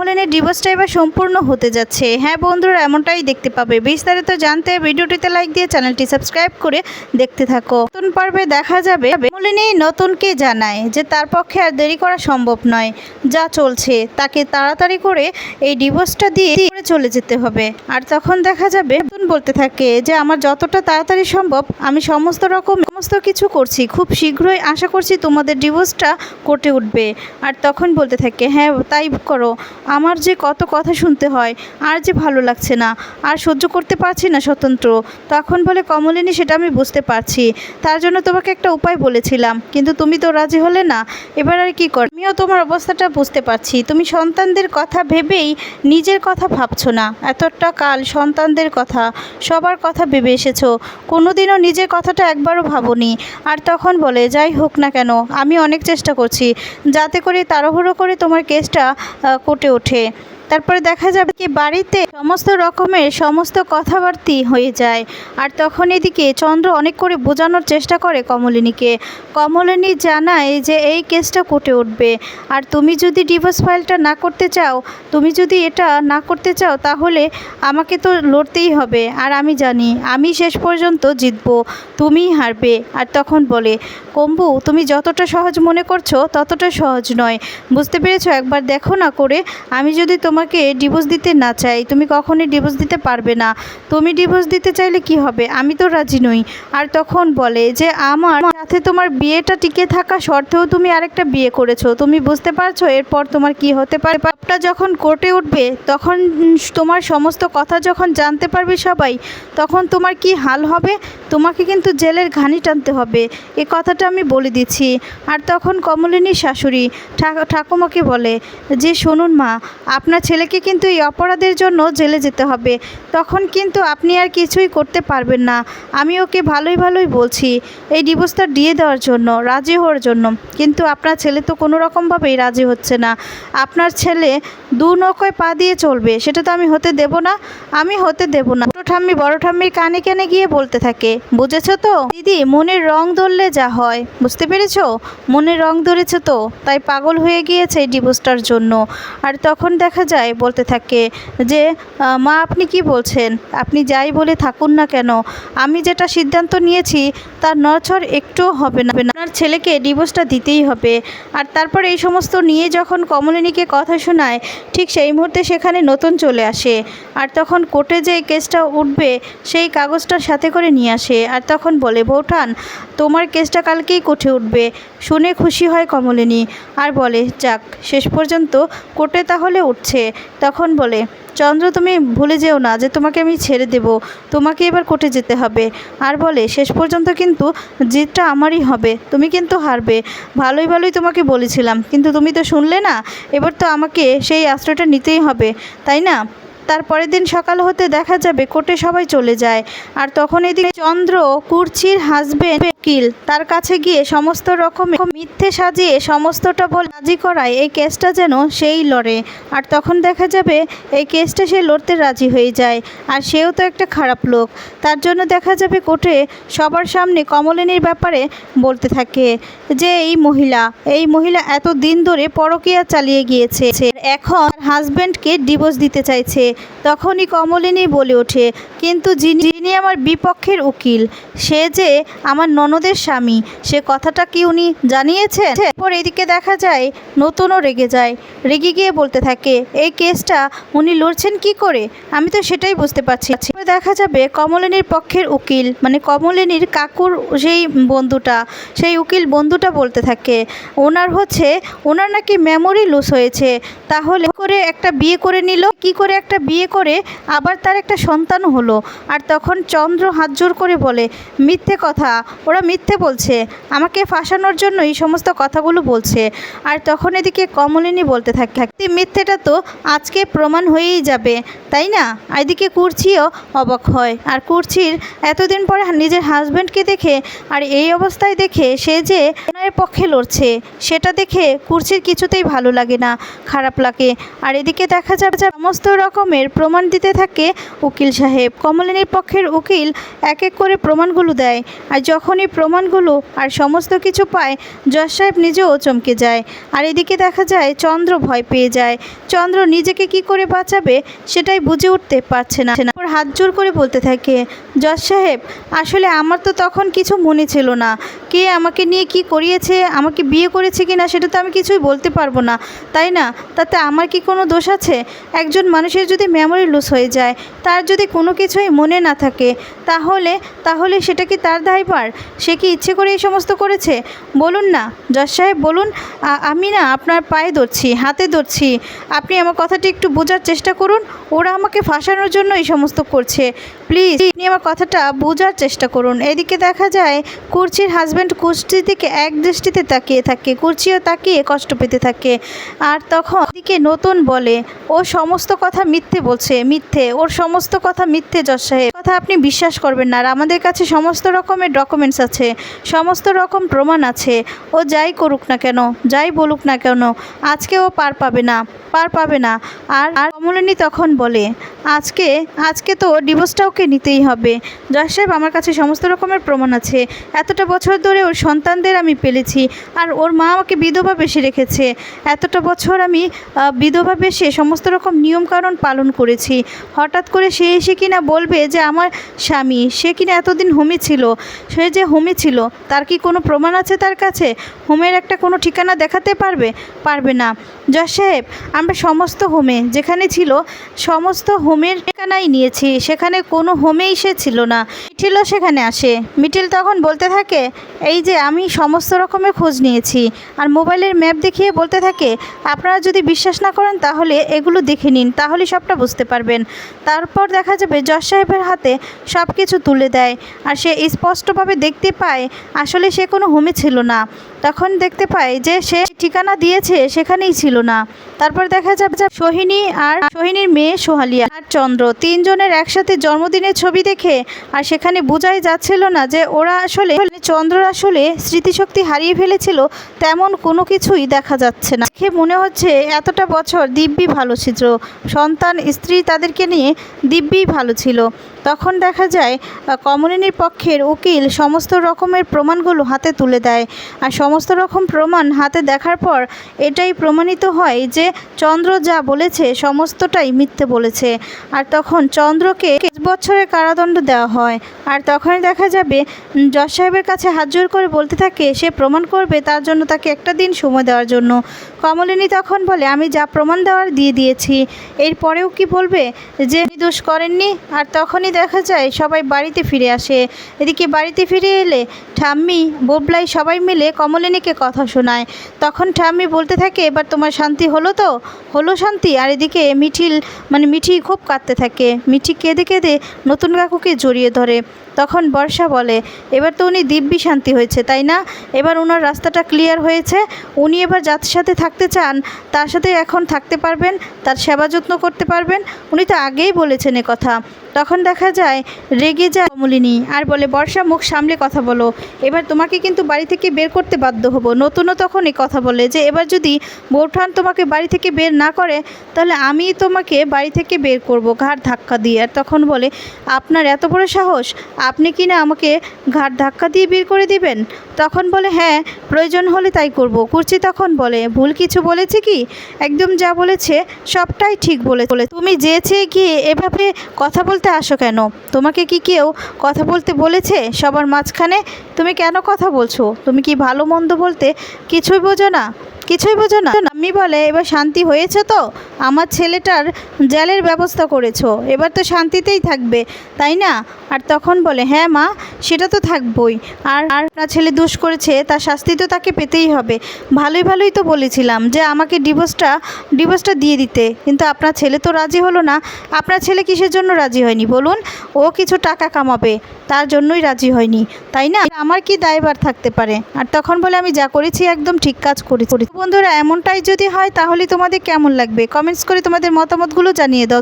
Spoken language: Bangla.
কমলিনীর ডিভোর্সটা এবার সম্পূর্ণ হতে যাচ্ছে। হ্যাঁ বন্ধুরা, এমনটাই দেখতে পাবে। বিস্তারিত জানতে ভিডিওটিতে লাইক দিয়ে চ্যানেলটি সাবস্ক্রাইব করে দেখতে থাকো। নতুন পর্বে দেখা যাবে। কমলিনী নতুনকে জানায় যে তার পক্ষে আর দেরি করা সম্ভব নয়। যা চলছে, তাকে তাড়াতাড়ি করে এই ডিভোর্সটা দিয়ে চলে যেতে হবে। আর তখন দেখা যাবে, নতুন বলতে থাকে যে, আমার যতটা তাড়াতাড়ি সম্ভব, আমি সমস্ত রকম সমস্ত কিছু করছি। খুব শীঘ্রই আশা করছি তোমাদের ডিভোর্সটা কোর্টে উঠবে। আর তখন বলতে থাকে হ্যাঁ তাই করো। আমার যে কত কথা শুনতে হয়, আর যে ভালো লাগছে না, আর সহ্য করতে পারছি না স্বতন্ত্র। তখন বলে, কমলিনী, সেটা আমি বুঝতে পারছি। তার জন্য তোমাকে একটা উপায় বলেছিলাম। কিন্তু তুমি তো রাজি হলে না। এবার আর কি কর আমিও তোমার অবস্থাটা বুঝতে পারছি। তুমি সন্তানদের কথা ভেবেই নিজের কথা ভাবছ না। এতটা কাল সন্তানদের কথা, সবার কথা ভেবে এসেছ। কোনোদিনও নিজের কথাটা একবারও ভাবোনি আর তখন বলে, যাই হোক না কেন, আমি অনেক চেষ্টা করছি, যাতে করে তাড়াহুড়ো করে তোমার কেসটা কোটে ওঠে। তারপরে দেখা যাবে কি বাড়িতে সমস্ত রকমের সমস্ত কথাবার্তি হয়ে যায়। আর তখন এদিকে চন্দ্র অনেক করে বোঝানোর চেষ্টা করে কমলিনীকে। কমলিনী জানায় যে এই কেসটা কোর্টে উঠবে। আর তুমি যদি ডিভোর্স ফাইলটা না করতে চাও, তুমি যদি এটা না করতে চাও, তাহলে আমাকে তো লড়তেই হবে। আর আমি জানি, আমি শেষ পর্যন্ত জিতবো, তুমিই হারবে। আর তখন বলে, কম্বু, তুমি যতটা সহজ মনে করছ, ততটা সহজ নয়। বুঝতে পেরেছ? একবার দেখো না করে, আমি যদি তোমাকে ডিভোর্স দিতে না চাই, তুমি কখনই ডিভোর্স দিতে পারবে না। তুমি ডিভোর্স দিতে চাইলে কি হবে? আমি তো রাজি নই। আর তখন বলে যে, আমার সাথে তোমার বিয়েটা টিকে থাকা সত্ত্বেও তুমি আরেকটা বিয়ে করেছ। তুমি বুঝতে পারছ? এরপর তোমার কি হতে পারে? পাপটা যখন কোর্টে উঠবে, তখন তোমার সমস্ত কথা যখন জানতে পারবে সবাই, তখন তোমার কি হাল হবে? তোমাকে কিন্তু জেলের ঘানি টানতে হবে। এ কথাটা আমি বলে দিচ্ছি। আর তখন কমলিনীর শাশুড়ি ঠাকুমাকে বলে, যে শুনুন মা, আপনার ছেলেকে কিন্তু এই অপরাধের জন্য জেলে যেতে হবে। তখন কিন্তু আপনি আর কিছুই করতে পারবেন না। আমি ওকে ভালোই ভালোই বলছি। এই ডিভোর্সটা দিয়ে দেওয়ার জন্য, রাজি হওয়ার জন্য। কিন্তু আপনার ছেলে তো কোনো রকমভাবেই রাজি হচ্ছে না। আপনার ছেলে দু নৌকায় পা দিয়ে চলবে, সেটা তো আমি হতে দেব না, আমি হতে দেব না। ছোটো ঠাম্মি বড় ঠাম্মির কানে কানে গিয়ে বলতে থাকে, বুঝেছ তো? দিদি মনের রং ধরলে যা হয়। বুঝতে পেরেছ? মনের রং ধরেছে তো? তাই পাগল হয়ে গিয়েছে এই ডিভোর্সটার জন্য। আর তখন দেখা যায়, বলতে থাকে যে মা, আপনি কি বলছেন? আপনি যাই বলে থাকুন না কেন? আমি যেটা সিদ্ধান্ত নিয়েছি, তার নড়চড় একটুও হবে না। আপনার ছেলেকে ডিভোর্সটা দিতেই হবে। আর তারপর এই সমস্ত নিয়ে যখন কমলিনীকে কথা শোনায়, ঠিক সেই মুহূর্তে সেখানে নতুন চলে আসে। আর তখন কোর্টে যে কেসটা উঠবে, সেই কাগজটা সাথে করে নিয়ে আসে। আর তখন বলে, বৌঠান, তোমার কেসটা কালকেই কোর্টে উঠবে। শুনে খুশি হয় কমলিনী। আর বলে, যাক, শেষ পর্যন্ত কোর্টে তাহলে উঠছে। তখন বলে, চন্দ্র, তুমি ভুলে যেও না যে তোমাকে আমি ছেড়ে দেব। তোমাকে এবার কোর্টে যেতে হবে। আর বলে, শেষ পর্যন্ত কিন্তু জিতটা আমারই হবে, তুমি কিন্তু হারবে। ভালোই ভালোই তোমাকে বলেছিলাম, কিন্তু তুমি তো শুনলে না, এবার তো আমাকে সেই আশ্রয়টা নিতেই হবে, তাই না? তারপরের দিন সকাল হতে দেখা যাবে, কোর্টে সবাই চলে যায়, আর তখন এদিকে চন্দ্র কুর্চির হাজবেন্ড উকিল। তার কাছে গিয়ে সমস্ত রকম মিথ্যে সাজিয়ে সমস্তটা বলে রাজি করায় এই কেসটা যেন সেই লড়ে। আর তখন দেখা যাবে এই কেসটা সে লড়তে রাজি হয়ে যায়, আর সেও তো একটা খারাপ লোক। তার জন্য দেখা যাবে কোর্টে সবার সামনে কমলিনীর ব্যাপারে বলতে থাকে যে, এই মহিলা এই মহিলা এত দিন ধরে পরকীয়া চালিয়ে গিয়েছে। এখন হাজব্যান্ডকে ডিভোর্স দিতে চাইছে। তখনই কমলিনী বলে ওঠে, কিন্তু যিনি যিনি আমার বিপক্ষের উকিল, সে যে আমার ননদের স্বামী। সে কথাটা কি উনি জানিয়েছে এরপর এদিকে দেখা যায়, নতুনও রেগে যায়। রেগে গিয়ে বলতে থাকে, এই কেসটা উনি লড়ছেন কি করে? আমি তো সেটাই বুঝতে পারছি। দেখা যাবে, কমলিনীর পক্ষের উকিল মানে কমলিনীর কাকুর সেই বন্ধুটা, সেই উকিল বন্ধুটা বলতে থাকে, ওনার হচ্ছে, ওনার নাকি মেমোরি লুজ হয়েছে। তাহলে করে একটা বিয়ে করে নিল? কি করে একটা বিয়ে করে আবার তার একটা সন্তান হলো? আর তখন চন্দ্র হাত জোর করে বলে, মিথ্যে কথা, ওরা মিথ্যে বলছে, আমাকে ফাঁসানোর জন্য এই সমস্ত কথাগুলো বলছে। আর তখন এদিকে কমলিনী বলতে থাকে "এই মিথ্যেটা তো আজকে প্রমাণ হয়েই যাবে, তাই না? এদিকে কুর্চিও অবাক হয়। আর কুর্চির এতদিন পরে নিজের হাজব্যান্ডকে দেখে আর এই অবস্থায় দেখে সে যে ওনার পক্ষে লড়ছে, সেটা দেখে কুর্চির কিছুতেই ভালো লাগে না, খারাপ লাগে। আর এদিকে দেখা যাবে সমস্ত রকমের প্রমাণ দিতে থাকে উকিল সাহেব। কমলিনীর পক্ষের উকিল এক এক করে প্রমাণগুলো দেয়। আর যখনই প্রমাণগুলো আর সমস্ত কিছু পায় জজ সাহেব নিজেও চমকে যায়। আর এদিকে দেখা যায়, চন্দ্র ভয় পেয়ে যায়। চন্দ্র নিজেকে কি করে বাঁচাবে, সেটাই বুঝে উঠতে পারছে না। ওর হাত জোর করে বলতে থাকে জজ সাহেব, আসলে আমার তো তখন কিছু মনে ছিল না। কে আমাকে নিয়ে কি করিয়েছে, আমাকে বিয়ে করেছে কি না সেটা তো আমি কিছুই বলতে পারব না। তাই না? তাতে আমার কি কোনো দোষ আছে? একজন মানুষের যদি মেমোরি লুজ হয়ে যায়, তার যদি কোনো কিছুই মনে না থাকে, তাহলে তাহলে সেটা কি তার দায়ভার? সে কি ইচ্ছে করে এই সমস্ত করেছে? বলুন না। জজ সাহেব, বলুন আমি না আপনার পায়ে ধরছি, হাতে ধরছি। আপনি আমার কথাটি একটু বোঝার চেষ্টা করুন। ওরা আমাকে ফাঁসানোর জন্য এই সমস্ত করছে। প্লিজ আপনি আমার কথাটা বোঝার চেষ্টা করুন। এদিকে দেখা যায়, কুর্চির হাজব্যান্ড কুর্চির দিকে এক দৃষ্টিতে তাকিয়ে থাকে। কুর্চিও তাকিয়ে কষ্ট পেতে থাকে। আর তখন এদিকে নতুন বলে, ও সমস্ত কথা মিথ্যে বলছে, মিথ্যে। ওর সমস্ত কথা মিথ্যে, জজ সাহেব। কথা আপনি বিশ্বাস করবেন না। আর আমাদের কাছে সমস্ত রকমের ডকুমেন্টস আছে। সমস্ত রকম প্রমাণ আছে। ও যাই করুক না কেন, যাই বলুক না কেন, আজকে ও পার পাবে না, পার পাবে না। আর আর কমলিনী তখন বলে, আজকে আজকে তো ডিভোর্সটা ওকে নিতেই হবে। জজ সাহেব, আমার কাছে সমস্ত রকমের প্রমাণ আছে। এতটা বছর ধরে ওর সন্তানদের আমি পেলেছি, আর ওর মা আমাকে বিধবা বেশি রেখেছে। এতটা বছর আমি বিধবা বেশে সমস্ত রকম নিয়মকানুন পালন করেছি। হঠাৎ করে সে এসে কিনা বলবে যে আমার স্বামী, সে কিনা এতদিন হোমে ছিল, সে যে হোমে ছিল, তার কি কোনো প্রমাণ আছে তার কাছে? হোমের একটা কোনো ঠিকানা দেখাতে পারবে? পারবে না। জজ সাহেব আমরা সমস্ত হোমে, যেখানে ছিল সমস্ত হোমের ঠিকানাই নিয়েছি, সেখানে কোনো হোমেই সে ছিল না। মিঠিলও সেখানে আসে। মিঠিল তখন বলতে থাকে, এই যে আমি সমস্ত রকমের খোঁজ নিয়েছি, আর মোবাইলের ম্যাপ দেখিয়ে বলতে থাকে, আপনারা যদি বিশ্বাস না করেন তাহলে এগুলো দেখে নিন, তাহলে সবটা বুঝতে পারবেন। তারপর দেখা যাবে জজ সাহেবের হাতে সব কিছু তুলে দেয়, আর সে স্পষ্টভাবে দেখতে পায়, আসলে সে কোনো হোমে ছিল না। তখন দেখতে পাই যে সে ঠিকানা দিয়েছে সেখানেই ছিল না। তারপর দেখা যাবে সোহিনী আর সোহিনীর মেয়ে সোহালিয়া আর চন্দ্র তিনজনের একসাথে জন্মদিনের ছবি দেখে আর সেখানে বোঝাই যাচ্ছিল না যে ওরা আসলে চন্দ্র আসলে স্মৃতিশক্তি হারিয়ে ফেলেছিল, তেমন কোনো কিছুই দেখা যাচ্ছে না। দেখে মনে হচ্ছে এতটা বছর দিব্যি ভালো ছিল। সন্তান, স্ত্রী তাদেরকে নিয়ে দিব্যি ভালো ছিল। তখন দেখা যায় কমলিনীর পক্ষের উকিল সমস্ত রকমের প্রমাণগুলো হাতে তুলে দেয়। আর সমস্ত রকম প্রমাণ হাতে দেখার পর এটাই প্রমাণিত হয় যে চন্দ্র যা বলেছে সমস্তটাই মিথ্যে বলেছে। আর তখন চন্দ্রকে বছরের কারাদণ্ড দেওয়া হয়। আর তখনই দেখা যাবে জজ সাহেবের কাছে হাত জোর করে বলতে থাকে, সে প্রমাণ করবে তার জন্য তাকে একটা দিন সময় দেওয়ার জন্য। কমলিনী তখন বলে, আমি যা প্রমাণ দেওয়ার দিয়ে দিয়েছি। এরপরেও কি বলবে? যে দোষ করেননি, আর তখনই দেখা যায় সবাই বাড়িতে ফিরে আসে। এদিকে বাড়িতে ফিরে এলে ঠাম্মি, বোবলাই সবাই মিলে কমলিনীকে কথা শোনায়। তখন ঠাম্মি বলতে থাকে, এবার তোমার শান্তি হলো তো? হলো শান্তি? আর এদিকে মিঠিল মানে মিঠি খুব কাঁদতে থাকে। মিঠি কেঁদে কেঁদে নতুন কাকুকে জড়িয়ে ধরে। তখন বর্ষা বলে, এবার তো উনি দিব্যি শান্তি হয়েছে, তাই না? এবার ওনার রাস্তাটা ক্লিয়ার হয়েছে। উনি এবার যার সাথে থাকতে চান, তার সাথে এখন থাকতে পারবেন, তার সেবা যত্ন করতে পারবেন। উনি তো আগেই বলেছেন এ কথা। তখন দেখা যায়, রেগে যায় কমলিনী আর বলে, বর্ষা, মুখ সামলে কথা বলো। এবার তোমাকে কিন্তু বাড়ি থেকে বের করতে বাধ্য হব। নতুনও তখন এই কথা বলে যে, এবার যদি বৌঠান তোমাকে বাড়ি থেকে বের না করে, তাহলে আমি তোমাকে বাড়ি থেকে বের করব ঘাট ধাক্কা দিয়ে। আর তখন বলে, আপনার এত বড় সাহস, আপনি কি না আমাকে ঘাট ধাক্কা দিয়ে বের করে দিবেন? তখন বলে হ্যাঁ প্রয়োজন হলে তাই করব। কুর্চি তখন বলে, ভুল কিছু বলেছে কি? একদম যা বলেছে, সবটাই ঠিক বলে বলে, তুমি যেয়েছে গিয়ে এভাবে কথা বলতে আসো কেন? তোমাকে কি কেউ কথা বলতে বলেছে সবার মাঝখানে? তুমি কেন কথা বলছো? তুমি কি ভালো মন্দ বলতে কিছুই বোঝো না? কিছুই বোঝো না। আমি বলে, এবার শান্তি হয়েছে তো? আমার ছেলেটার জেলের ব্যবস্থা করেছ। এবার তো শান্তিতেই থাকবে, তাই না? আর তখন বলে হ্যাঁ মা, সেটা তো থাকবই। আর আর আপনার ছেলে দোষ করেছে, তার শাস্তি তো তাকে পেতেই হবে। ভালোই ভালোই তো বলেছিলাম যে আমাকে ডিভোর্সটা ডিভোর্সটা দিয়ে দিতে। কিন্তু আপনার ছেলে তো রাজি হলো না। আপনার ছেলে কিসের জন্য রাজি হয়নি, বলুন? ও কিছু টাকা কামাবে, তার জন্যই রাজি হয়নি, তাই না? আমার কি দায়ভার থাকতে পারে? আর তখন বলে, আমি যা করেছি, একদম ঠিক কাজ করেছি। বন্ধুরা এমনটাই যদি হয় তাহলে তোমাদের কেমন লাগবে? কমেন্টস করে তোমাদের মতামতগুলো জানিয়ে দাও।